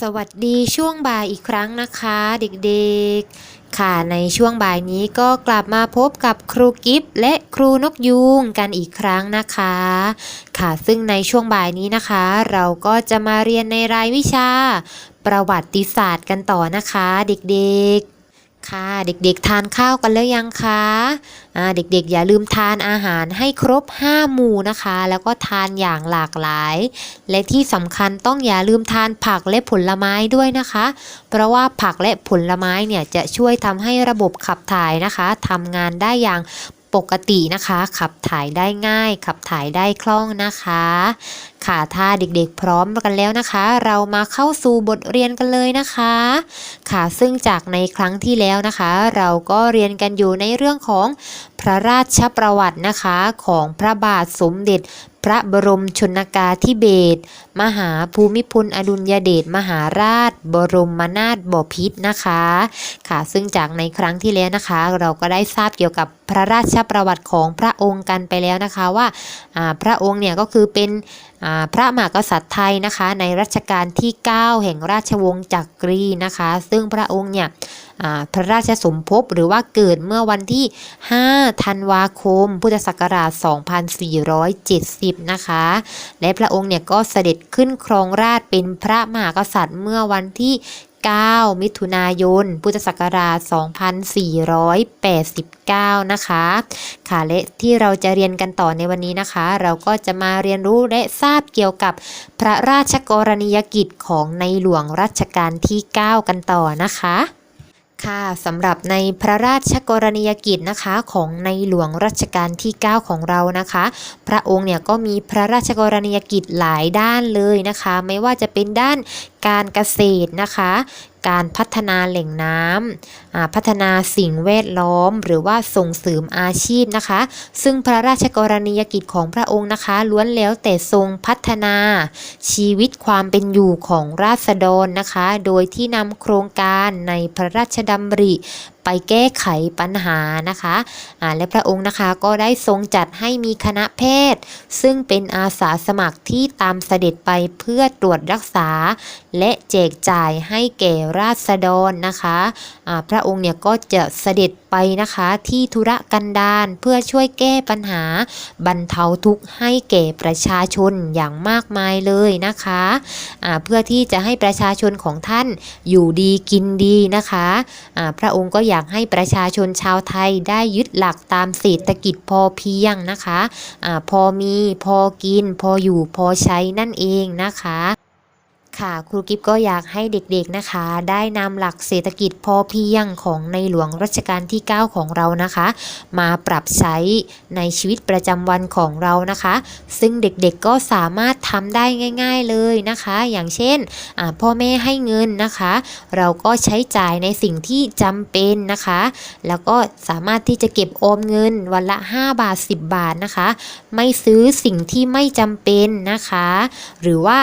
สวัสดีช่วงบ่ายอีกครั้งนะคะเด็กๆ ค่ะในช่วงบ่ายนี้ก็กลับมาพบกับครูกิฟและครูนกยูงกันอีกครั้งนะคะ ค่ะซึ่งในช่วงบ่ายนี้นะคะ เราก็จะมาเรียนในรายวิชา ประวัติศาสตร์กันต่อนะคะเด็กๆ ค่ะเด็กๆทานข้าวกันแล้วยังคะอ่าเด็กๆ อย่าลืมทานอาหารให้ครบ 5 หมู่นะคะ แล้วก็ทานอย่างหลากหลาย และที่สำคัญต้องอย่าลืมทานผักและผลไม้ด้วยนะคะ เพราะว่าผักและผลไม้เนี่ยจะช่วยทำให้ระบบขับถ่ายนะคะทำงานได้อย่าง ปกตินะคะ ขับถ่ายได้ง่าย ขับถ่ายได้คล่องนะคะ ค่ะถ้าเด็กๆพร้อมกันแล้วนะคะ เรามาเข้าสู่บทเรียนกันเลยนะคะ ค่ะซึ่งจากในครั้งที่แล้วนะคะ เราก็เรียนกันอยู่ในเรื่องของพระราชประวัตินะคะของพระบาทสมเด็จ พระบรมชนกาธิเบศรมหาภูมิพลอดุลยเดชมหาราช บรมนาถบพิตรนะคะค่ะ ซึ่งจากในครั้งที่แล้วนะคะ เราก็ได้ทราบเกี่ยวกับพระราชประวัติของพระองค์กันไปแล้วนะคะว่าพระองค์เนี่ยก็คือเป็น พระมหากษัตริย์ไทยนะคะในรัชกาลที่ 9 แห่งราชวงศ์จักรีนะคะ ซึ่งพระองค์เนี่ยพระราชสมภพหรือว่าเกิดเมื่อวันที่ 5 ธันวาคม พุทธศักราช 2470 นะคะ และพระองค์เนี่ยก็เสด็จขึ้นครองราชเป็นพระมหากษัตริย์เมื่อวันที่ 9 มิถุนายน พุทธศักราช 2489 นะคะ ค่ะและที่เราจะเรียนกันต่อในวันนี้นะคะ เราก็จะมาเรียนรู้และทราบเกี่ยวกับพระราชกรณียกิจของในหลวงรัชกาลที่ 9 กันต่อนะคะ ค่ะสำหรับในพระราชกรณียกิจนะคะของในหลวงรัชกาลที่ 9 ของเรานะคะ พระองค์เนี่ยก็มีพระราชกรณียกิจหลายด้านเลยนะคะ ไม่ว่าจะเป็นด้านการเกษตรนะคะ การพัฒนาแหล่งน้ำ พัฒนาสิ่งแวดล้อม หรือว่าส่งเสริมอาชีพนะคะ ซึ่งพระราชกรณียกิจของพระองค์นะคะ ล้วนแล้วแต่ทรงพัฒนา ชีวิตความเป็นอยู่ของราษฎรนะคะ โดยที่นำโครงการในพระราชดำริไปแก้ไขปัญหานะคะอ่าและพระองค์นะคะก็ได้ทรงจัดให้มีคณะแพทย์ ซึ่งเป็นอาสาสมัครที่ตามเสด็จไปเพื่อตรวจรักษา และแจกจ่ายให้แก่ราษฎรนะคะอ่าพระองค์เนี่ยก็จะเสด็จไปนะคะที่ธุระกันดารเพื่อช่วยแก้ปัญหา บรรเทาทุกข์ให้แก่ประชาชนอย่างมากมายเลยนะคะอ่าเพื่อที่จะให้ประชาชนของท่านอยู่ดีกินดีนะคะอ่าพระองค์ก็อยากให้ประชาชนชาวไทยได้ยึดหลักตามเศรษฐกิจพอเพียงนะคะอาพอมีพอกิน พออยู่พอใช้นั่นเองนะคะ ค่ะ ครูกิฟก็อยากให้เด็กๆนะคะ ได้นำหลักเศรษฐกิจพอเพียงของในหลวงรัชกาลที่ 9 ของเรานะคะ มาปรับใช้ในชีวิตประจำวันของเรานะคะ ซึ่งเด็กๆก็สามารถทำได้ง่าย ๆเลยนะคะ อย่างเช่นพ่อแม่ให้เงินนะคะ เราก็ใช้จ่ายในสิ่งที่จำเป็นนะคะ แล้วก็สามารถที่จะเก็บออมเงินวันละ 5 บาท 10 บาทนะคะ ไม่ซื้อสิ่งที่ไม่จำเป็นนะคะ หรือว่า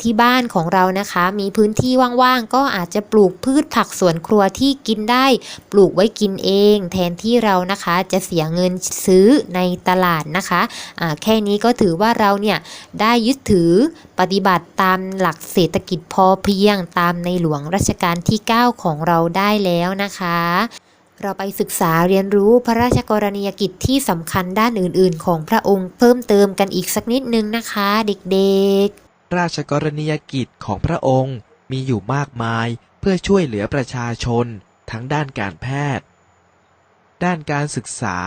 ที่บ้านของเรานะคะ มีพื้นที่ว่างๆ ก็อาจจะปลูกพืชผักสวนครัวที่กินได้ ปลูกไว้กินเอง แทนที่เรานะคะจะเสียเงินซื้อในตลาดนะคะอ่าแค่นี้ก็ถือว่าเราเนี่ยได้ยึดถือปฏิบัติตามหลักเศรษฐกิจพอเพียงตามในหลวงรัชกาลที่ 9 ของเราได้แล้วนะคะเราไปศึกษาเรียนรู้พระราชกรณียกิจที่สำคัญด้านอื่น ๆ ของพระองค์เพิ่มเติมกันอีกสักนิดนึงนะคะ เด็ก ๆ ราชกรณียกิจของพระองค์มีอยู่มากมายเพื่อช่วยเหลือประชาชนทั้งด้านการแพทย์ ด้านการศึกษา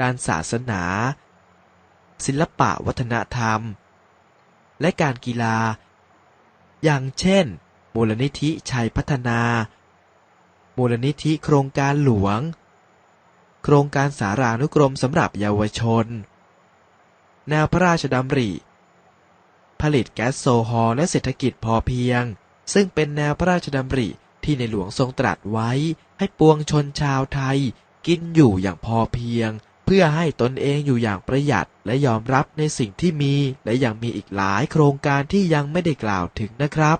ด้านศาสนา ศิลปะวัฒนธรรม และการกีฬา อย่างเช่น มูลนิธิชัยพัฒนา มูลนิธิโครงการหลวง โครงการสารานุกรมสำหรับเยาวชน แนวพระราชดำริ ผลิตแก๊สโซฮอลและเศรษฐกิจพอเพียง ซึ่งเป็นแนวพระราชดำริที่ในหลวงทรงตรัสไว้ ให้ปวงชนชาวไทย กินอยู่อย่างพอเพียง เพื่อให้ตนเองอยู่อย่างประหยัดและยอมรับในสิ่งที่มีและยังมีอีกหลายโครงการที่ยังไม่ได้กล่าวถึงนะครับ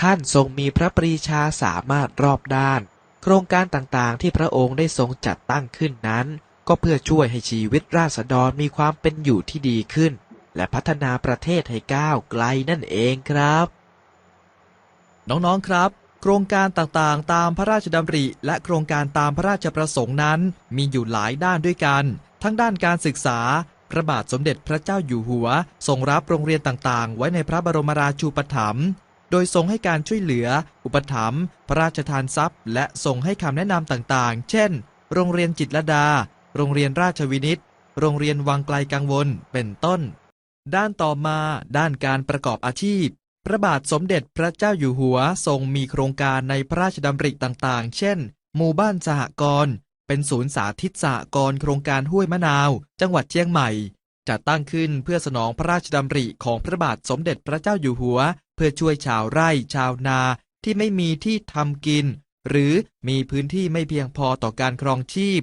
ท่านทรงมีพระปรีชาสามารถรอบด้าน โครงการต่างๆ ที่พระองค์ได้ทรงจัดตั้งขึ้นนั้น ก็เพื่อช่วยให้ชีวิตราษฎรมีความเป็นอยู่ที่ดีขึ้น และพัฒนาประเทศให้ก้าวไกลนั่นเองครับ น้องๆครับ โครงการต่างๆ ตามพระราชดำริ และโครงการตามพระราชประสงค์นั้น มีอยู่หลายด้านด้วยกัน ทั้งด้านการศึกษาพระบาทสมเด็จพระเจ้าอยู่หัว ทรงรับโรงเรียนต่างๆ ไว้ในพระบรมราชูปถัมภ์โดยทรงให้การช่วยเหลือ อุปถัมภ์พระราชทานทรัพย์ และทรงให้คำแนะนำต่างๆ เช่น โรงเรียนจิตรดา โรงเรียนราชวินิต โรงเรียนวังไกลกังวล เป็นต้น ด้านต่อมาด้านการประกอบอาชีพ พระบาทสมเด็จพระเจ้าอยู่หัวทรงมีโครงการในพระราชดำริต่างๆ เช่น หมู่บ้านสหกรณ์ เป็นศูนย์สาธิตสหกรณ์โครงการห้วยมะนาว จังหวัดเชียงใหม่ จัดตั้งขึ้นเพื่อสนองพระราชดำริของพระบาทสมเด็จพระเจ้าอยู่หัว เพื่อช่วยชาวไร่ชาวนาที่ไม่มีที่ทำกิน หรือมีพื้นที่ไม่เพียงพอต่อการครองชีพ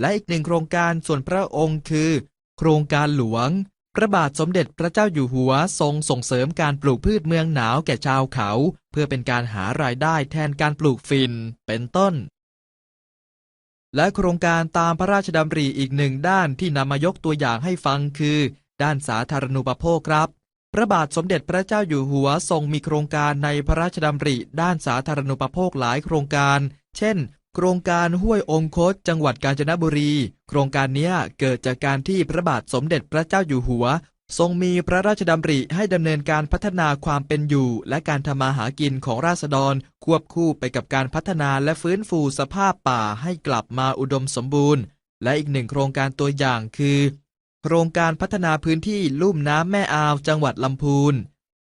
และอีกหนึ่งโครงการส่วนพระองค์คือ โครงการหลวง พระบาทสมเด็จพระเจ้าอยู่หัวทรงส่งเสริมการปลูกพืชเมืองหนาวแก่ชาวเขา เพื่อเป็นการหารายได้แทนการปลูกฝิ่นเป็นต้น และโครงการตามพระราชดำริอีกหนึ่งด้านที่นำมายกตัวอย่างให้ฟังคือ ด้านสาธารณูปโภคครับ พระบาทสมเด็จพระเจ้าอยู่หัวทรงมีโครงการในพระราชดำริ ด้านสาธารณูปโภคหลายโครงการ เช่น โครงการห้วยองคต จังหวัดกาญจนบุรี โครงการนี้เกิดจากการที่พระบาทสมเด็จพระเจ้าอยู่หัว ทรงมีพระราชดำริให้ดำเนินการพัฒนาความเป็นอยู่ และการทำมาหากินของราษฎร ควบคู่ไปกับการพัฒนาและฟื้นฟูสภาพป่าให้กลับมาอุดมสมบูรณ์ และอีกหนึ่งโครงการตัวอย่างคือ โครงการพัฒนาพื้นที่ลุ่มน้ำแม่อาว จังหวัดลำพูน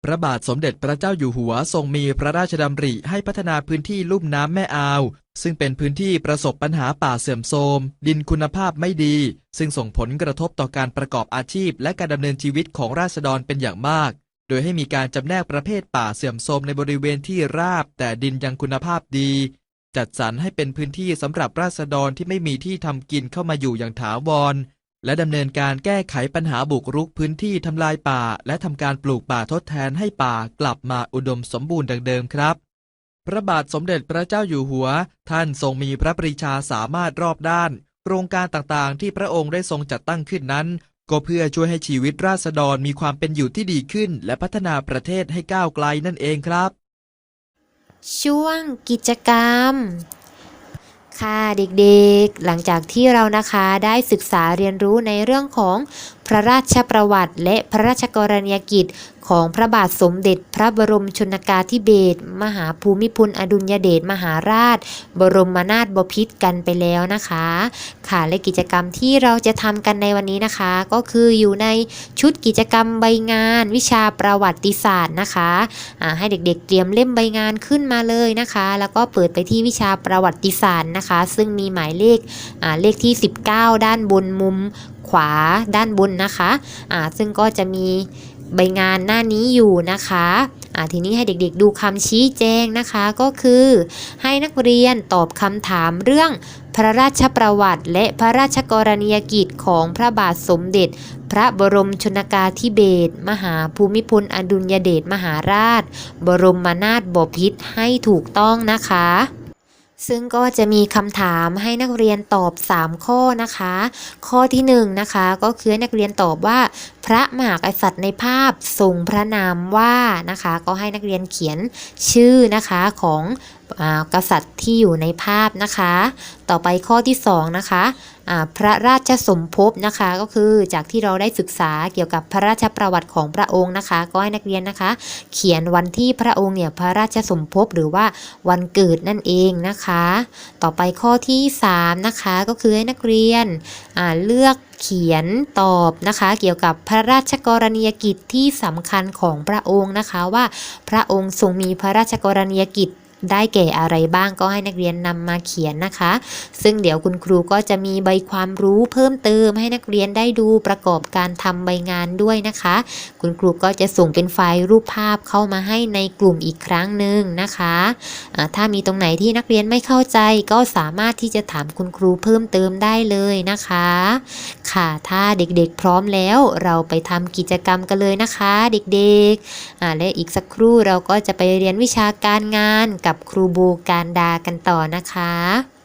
พระบาทสมเด็จพระเจ้าอยู่หัวทรงมีพระราชดำริให้พัฒนาพื้นที่ลุ่มน้ำแม่อาว ซึ่งเป็นพื้นที่ประสบปัญหาป่าเสื่อมโทรม ดินคุณภาพไม่ดี ซึ่งส่งผลกระทบต่อการประกอบอาชีพ และการดำเนินชีวิตของราษฎรเป็นอย่างมาก โดยให้มีการจำแนกประเภทป่าเสื่อมโทรมในบริเวณที่ราบ แต่ดินยังคุณภาพดี จัดสรรให้เป็นพื้นที่สำหรับราษฎรที่ไม่มีที่ทำกินเข้ามาอยู่อย่างถาวร และดำเนินการแก้ไขปัญหาบุกรุกพื้นที่ทำลายป่า และทำการปลูกป่าทดแทนให้ป่ากลับมาอุดมสมบูรณ์ดังเดิมครับ พระบาทสมเด็จพระเจ้าอยู่หัว ท่านทรงมีพระปรีชาสามารถรอบด้าน โครงการต่างๆ ที่พระองค์ได้ทรงจัดตั้งขึ้นนั้น ก็เพื่อช่วยให้ชีวิตราษฎรมีความเป็นอยู่ที่ดีขึ้น และพัฒนาประเทศให้ก้าวไกลนั่นเองครับ ช่วงกิจกรรม ค่ะเด็กๆ หลังจากที่เรานะคะได้ศึกษาเรียนรู้ในเรื่องของ พระราชประวัติ และพระราชกรณียกิจ ของพระบาทสมเด็จพระบรมชนกาธิเบศรมหาภูมิพลอดุลยเดชมหาราช บรมนาถบพิตรกันไปแล้วนะคะ ค่ะและกิจกรรมที่เราจะทำกันในวันนี้นะคะ ก็คืออยู่ในชุดกิจกรรมใบงาน วิชาประวัติศาสตร์นะคะอ่าให้เด็กๆเตรียมเล่มใบงานขึ้นมาเลยนะคะ แล้วก็เปิดไปที่วิชาประวัติศาสตร์นะคะ ซึ่งมีหมายเลขเลขที่ 19 ด้านบนมุม ขวาด้านบนนะคะอ่าซึ่งก็จะมีใบงานหน้านี้อยู่นะคะอ่าทีนี้ให้เด็กๆดูคำชี้แจงนะคะก็คือ ให้นักเรียนตอบคำถามเรื่องพระราชประวัติ และพระราชกรณียกิจของพระบาทสมเด็จ พระบรมชนกาธิเบศรมหาภูมิพลอดุลยเดชมหาราช บรมนาถบพิตรให้ถูกต้องนะคะ ซึ่งก็จะมีคำถามให้นักเรียนตอบ 3 ข้อนะคะ ข้อที่1นงนะคะก็คือนักเรียนตอบว่า พระมหากษัตริย์ในภาพทรงพระนามว่านะคะ ก็ให้นักเรียนเขียนชื่อนะคะของกษัตริย์ที่อยู่ในภาพนะคะ ต่อไปข้อที่2นะคะพระราชสมภพนะคะก็คือจากที่เราได้ศึกษาเกี่ยวกับพระราชประวัติของพระองค์นะคะ ก็ให้นักเรียนนะคะ เขียนวันที่พระองค์เนี่ยพระราชสมภพหรือว่าวันเกิดนั่นเองนะคะ ต่อไปข้อที่3นะคะก็คือให้นักเรียนเลือกเขียนตอบนะคะ เกี่ยวกับพระราชกรณียกิจที่สำคัญของพระองค์นะคะว่าพระองค์ทรงมีพระราชกรณียกิจ ได้แก่อะไรบ้างก็ให้นักเรียนนำมาเขียนนะคะ ซึ่งเดี๋ยวคุณครูก็จะมีใบความรู้เพิ่มเติมให้นักเรียนได้ดูประกอบการทำใบงานด้วยนะคะ คุณครูก็จะส่งเป็นไฟล์รูปภาพเข้ามาให้ในกลุ่มอีกครั้งหนึ่งนะคะถ้ามีตรงไหนที่นักเรียนไม่เข้าใจก็สามารถที่จะถามคุณครูเพิ่มเติมได้เลยนะคะ ค่ะถ้าเด็กๆพร้อมแล้วเราไปทำกิจกรรมกันเลยนะคะ เด็กๆและอีกสักครู่เราก็จะไปเรียนวิชาการงานกับครูบูการดากันต่อนะคะ